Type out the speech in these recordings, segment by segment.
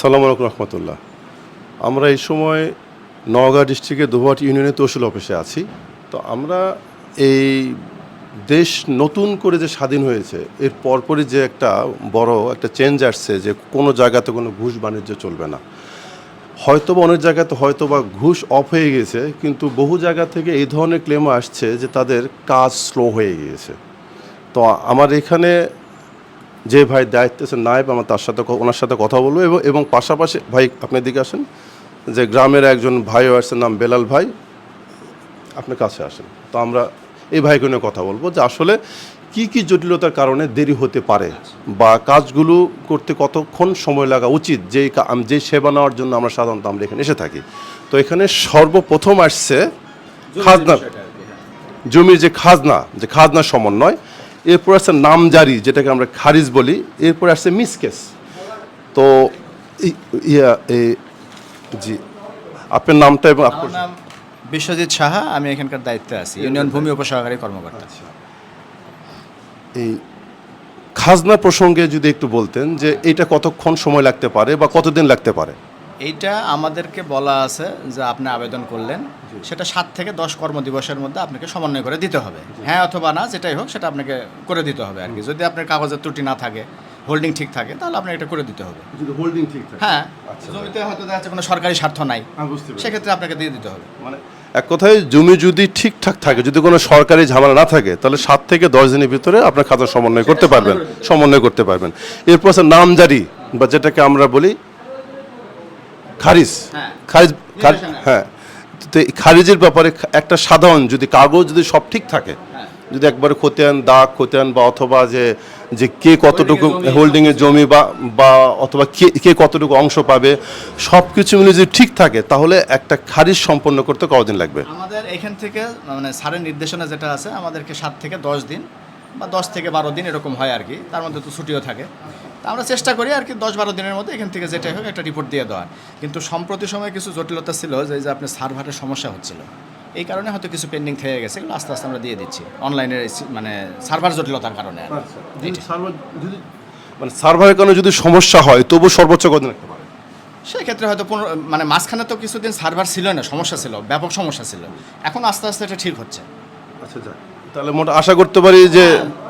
সালাম আলাইকুম রহমতুল্লাহ। আমরা এই সময় নওগাঁ ডিস্ট্রিক্টের দুহাট ইউনিয়নের তহসিল অফিসে আছি। তো আমরা এই দেশ নতুন করে যে স্বাধীন হয়েছে, এর পরপরই যে একটা বড় একটা চেঞ্জ আসছে যে কোনো জায়গাতে কোনো ঘুষ বাণিজ্য চলবে না। হয়তো বা অনেক জায়গাতে হয়তো বা ঘুষ অফ হয়ে গেছে কিন্তু বহু জায়গা থেকে এই ধরনের ক্লেম আসছে যে তাদের কাজ স্লো হয়ে গিয়েছে। তো আমার এখানে যে ভাই দায়িত্ব আছে নায়েব আমার তার সাথে ওনার সাথে কথা বলব। এবং এবং পাশাপাশি ভাই আপনি দিকে আসেন যে গ্রামের একজন ভাইও আসছে নাম বেলাল ভাই আপনার কাছে আসেন। তো আমরা এই ভাইকে নিয়ে কথা বলব যে আসলে কি কি জটিলতার কারণে দেরি হতে পারে বা কাজগুলো করতে কতক্ষণ সময় লাগা উচিত যে যে সেবা নেওয়ার জন্য আমরা সাধারণত আমরা এখানে এসে থাকি। তো এখানে সর্বপ্রথম আসছে খাজনা। জমির যে খাজনা যে খাজনা সমন্বয় এরপর আসছে নামজারি যেটাকে আমরা খারিজ বলি। এরপর আসছে মিসকেস। তো ইয়া এই জি আপনার নামটা এবং আমার নাম বিশ্বজিৎ সাহা আমি এখানকার দায়িত্বে আছি ইউনিয়ন ভূমি উপসহকারী কর্মকর্তা। এই খাজনা প্রসঙ্গে যদি একটু বলতেন যে এটা কতক্ষণ সময় লাগতে পারে বা কতদিন লাগতে পারে? এইটা আমাদেরকে বলা আছে যে আপনি আবেদন করলেন সেটা সাত থেকে দশ কর্মদিবসের মধ্যে আপনাকে সমন্বয় করে দিতে হবে। হ্যাঁ অথবা না যেটাই হোক সেটা আপনাকে করে দিতে হবে আর কি। যদি আপনার কাগজের ত্রুটি না থাকে হোল্ডিং ঠিক থাকে তাহলে আপনাকে এটা করে দিতে হবে। যদি হোল্ডিং ঠিক থাকে। হ্যাঁ। আচ্ছা। জমিতে হয়তো দেখা যাচ্ছে কোনো সরকারি স্বার্থ নাই বুঝতে পেরেছি। সেক্ষেত্রে আপনাকে দিয়ে দিতে হবে। মানে এক কথায় জমি যদি ঠিকঠাক থাকে যদি কোনো সরকারি ঝামেলা না থাকে তাহলে সাত থেকে দশ দিনের ভিতরে আপনার খাতা সমন্বয় করতে পারবেন সমন্বয় করতে পারবেন। এরপর নামজারি বা যেটাকে আমরা বলি খারিজ। হ্যাঁ। খারিজ হ্যাঁ। তো খারিজের ব্যাপারে একটা সাধারণ যদি কাগজ যদি সব ঠিক থাকে হ্যাঁ। যদি একবারে খতিয়ান দাগ খতিয়ান বা অথবা যে যে কে কতটুকু Holding এর জমি, হোল্ডিং এর জমি বা বা অথবা কে কে কতটুকু অংশ পাবে সব কিছু মিলে যদি ঠিক থাকে তাহলে একটা খারিজ সম্পন্ন করতে কতদিন লাগবে? আমাদের এখান থেকে মানে সারের নির্দেশনা যেটা আছে আমাদেরকে সাত থেকে দশ দিন বা দশ থেকে বারো দিন এরকম হয় আর কি। তার মধ্যে তো ছুটিও থাকে। তা আমরা চেষ্টা করি আর কি দশ বারো দিনের মধ্যে এখান থেকে যেটাই হোক একটা রিপোর্ট দিয়ে দেওয়ার। কিন্তু সম্প্রতি সময়ে কিছু জটিলতা ছিল যে যে আপনার সার্ভারের সমস্যা হচ্ছিল। এই কারণে হয়তো কিছু পেন্ডিং থেকে গেছে এগুলো আস্তে আস্তে আমরা দিয়ে দিচ্ছি। অনলাইনের মানে সার্ভার জটিলতার কারণে যদি মানে সার্ভারের কারণে যদি সমস্যা হয় তবু সর্বোচ্চ কদিন লাগতে পারে সেক্ষেত্রে হয়তো পনেরো মানে মাঝখানে তো কিছুদিন সার্ভার ছিল না সমস্যা ছিল ব্যাপক সমস্যা ছিল। এখন আস্তে আস্তে এটা ঠিক হচ্ছে। আচ্ছা যাক। তাহলে মোট আশা করতে পারি যে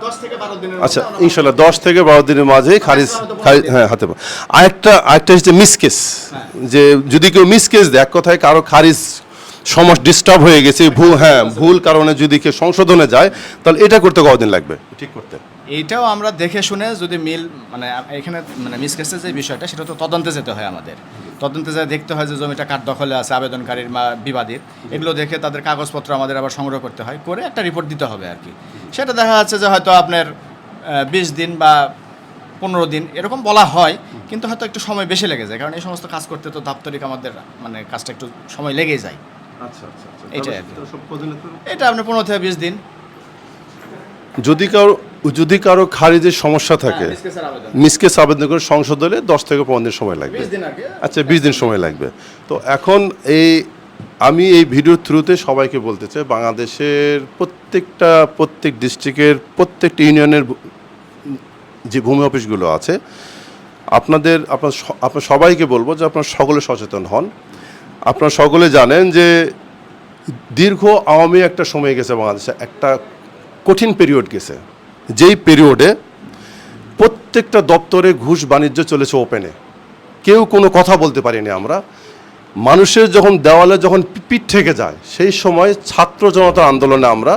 দশ থেকে বারো দিনের আচ্ছা ইনশাল্লাহ দশ থেকে বারো দিনের মাঝে খারিজ খারিজ হ্যাঁ হাতে। আরেকটা আরেকটা হচ্ছে মিসকেস যে যদি কেউ মিসকেস দেয় এক কথায় কারও খারিজ সমস্ত ডিস্টার্ব হয়ে গেছে ভুল হ্যাঁ ভুল কারণে যদি কেউ সংশোধনে যায় তাহলে এটা করতে কতদিন লাগবে? ঠিক করতে। এইটাও আমরা দেখে শুনে যদি মিল মানে এখানে মানে মিস মিসকেসের যে বিষয়টা সেটা তো তদন্তে যেতে হয় আমাদের। তদন্তে যায় দেখতে হয় যে জমিটা কার দখলে আছে আবেদনকারীর বা বিবাদীর। এগুলো দেখে তাদের কাগজপত্র আমাদের আবার সংগ্রহ করতে হয় করে একটা রিপোর্ট দিতে হবে আর কি। সেটা দেখা যাচ্ছে যে হয়তো আপনার বিশ দিন বা পনেরো দিন এরকম বলা হয় কিন্তু হয়তো একটু সময় বেশি লেগে যায় কারণ এই সমস্ত কাজ করতে তো দাপ্তরিক আমাদের মানে কাজটা একটু সময় লেগেই যায়। আচ্ছা আচ্ছা আচ্ছা। এটা আপনার পনেরো থেকে বিশ দিন। যদি কারও যদি কারও খারিজের সমস্যা থাকে হ্যাঁ, আবেদন। মিসকেস আবেদন করে সংশোধ হলে দশ থেকে পনেরো দিন সময় লাগবে। আচ্ছা বিশ দিন সময় লাগবে। তো এখন এই আমি এই ভিডিওর থ্রুতে সবাইকে বলতে চাই বাংলাদেশের প্রত্যেকটা প্রত্যেক ডিস্ট্রিক্টের প্রত্যেকটা ইউনিয়নের যে ভূমি অফিসগুলো আছে আপনাদের আপনার আপনার সবাইকে বলব যে আপনার সকলে সচেতন হন। আপনারা সকলে জানেন যে দীর্ঘ আওয়ামী একটা সময় গেছে বাংলাদেশে একটা কঠিন পিরিয়ড গেছে। যেই পিরিয়ডে প্রত্যেকটা দপ্তরে ঘুষ বাণিজ্য চলেছে ওপেনে কেউ কোনো কথা বলতে পারিনি আমরা। মানুষের যখন দেওয়ালে যখন পিঠ থেকে যায়, সেই সময় ছাত্র জনতা আন্দোলনে আমরা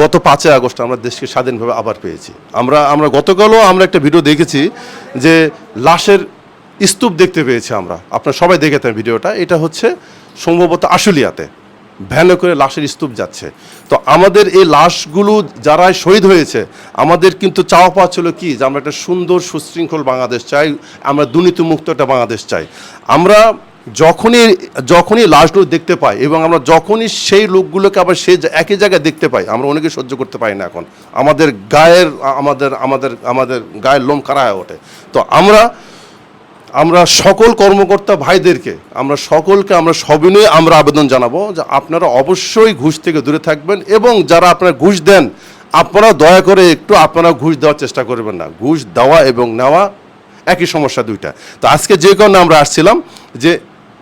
গত পাঁচই আগস্ট আমরা দেশকে স্বাধীনভাবে আবার পেয়েছি। আমরা আমরা গতকালও আমরা একটা ভিডিও দেখেছি যে লাশের স্তূপ দেখতে পেয়েছি আমরা। আপনারা সবাই দেখেছেন ভিডিওটা এটা হচ্ছে সম্ভবত আশুলিয়াতে। ভ্যানে করে লাশের স্তূপ যাচ্ছে। তো আমাদের এই লাশগুলো যারা শহীদ হয়েছে, আমাদের কিন্তু চাওয়া পাওয়া ছিল কি? যে আমরা একটা সুন্দর, সুশৃঙ্খল বাংলাদেশ চাই, আমরা দুর্নীতিমুক্ত একটা বাংলাদেশ চাই। আমরা যখনই যখনই লাশগুলো দেখতে পাই এবং আমরা যখনই সেই লোকগুলোকে আবার সেই একই জায়গায় দেখতে পাই, আমরা অনেকে সহ্য করতে পারি না এখন। আমাদের গায়ের, আমাদের আমাদের আমাদের গায়ের লোম কারা হয়ে ওঠে। তো আমরা আমরা সকল কর্মকর্তা ভাইদেরকে, আমরা সকলকে আমরা সবিনয়ে আমরা আবেদন জানাব যে আপনারা অবশ্যই ঘুষ থেকে দূরে থাকবেন এবং যারা আপনারা ঘুষ দেন, আপনারা দয়া করে একটু আপনারা ঘুষ দেওয়ার চেষ্টা করবেন না। ঘুষ দেওয়া এবং নেওয়া একই সমস্যা দুইটা। তো আজকে যে কারণে আমরা আসছিলাম যে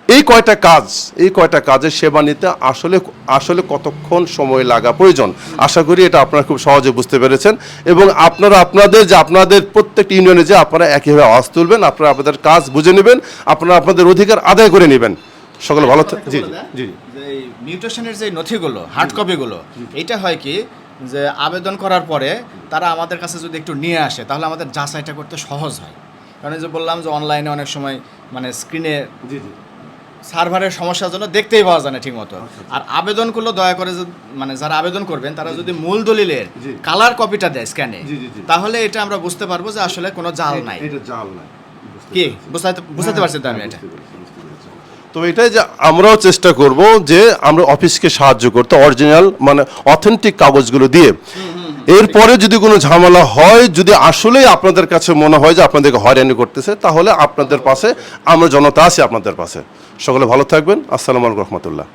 এই কয়টা কাজ এই কয়টা কাজের সেবা নিতে আসলে আসলে কতক্ষণ সময় লাগা প্রয়োজন? আশা করি এটা আপনারা খুব সহজে বুঝতে পেরেছেন। এবং আপনারা আপনাদের যে আপনাদের প্রত্যেকটি ইউনিয়নে যে আপনারা একইভাবে আওয়াজ তুলবেন আপনারা আপনাদের কাজ বুঝে নেবেন আপনারা আপনাদের অধিকার আদায় করে নেবেন। সকলে ভালো জি জি, মিউটেশনের যে নথিগুলো হার্ড কপিগুলো এটা হয় কি যে আবেদন করার পরে তারা আমাদের কাছে যদি একটু নিয়ে আসে তাহলে আমাদের যাচাইটা করতে সহজ হয়। কারণ যে বললাম যে অনলাইনে অনেক সময় মানে স্ক্রিনে সার্ভারের সমস্যার জন্য দেখতেই পাওয়া যায় না ঠিক মতো আর আবেদন করলে দয়া করে মানে যারা আবেদন করবেন তারা যদি মূল দলিলের কালার কপিটা দেয় স্ক্যানে। তাহলে এটা আমরা বুঝতে পারব যে আসলে কোনো জাল নাই। এটা জাল নাই। কি? বুঝতে বুঝতে পারছেন তো আমি এটা? তো এটাই যে আমরাও চেষ্টা করব যে আমরা অফিসকে সাহায্য করতে অরিজিনাল মানে অথেন্টিক কাগজগুলো দিয়ে। এরপরে যদি কোনো ঝামেলা হয়, যদি আসলেই আপনাদের কাছে মনে হয় যে আপনাদেরকে হয়রানি করতেছে, তাহলে আপনাদের পাশে, আমরা জনতা আছি আপনাদের পাশে। সকলে ভালো থাকবেন। আসসালামু আলাইকুম রহমতুল্লাহ।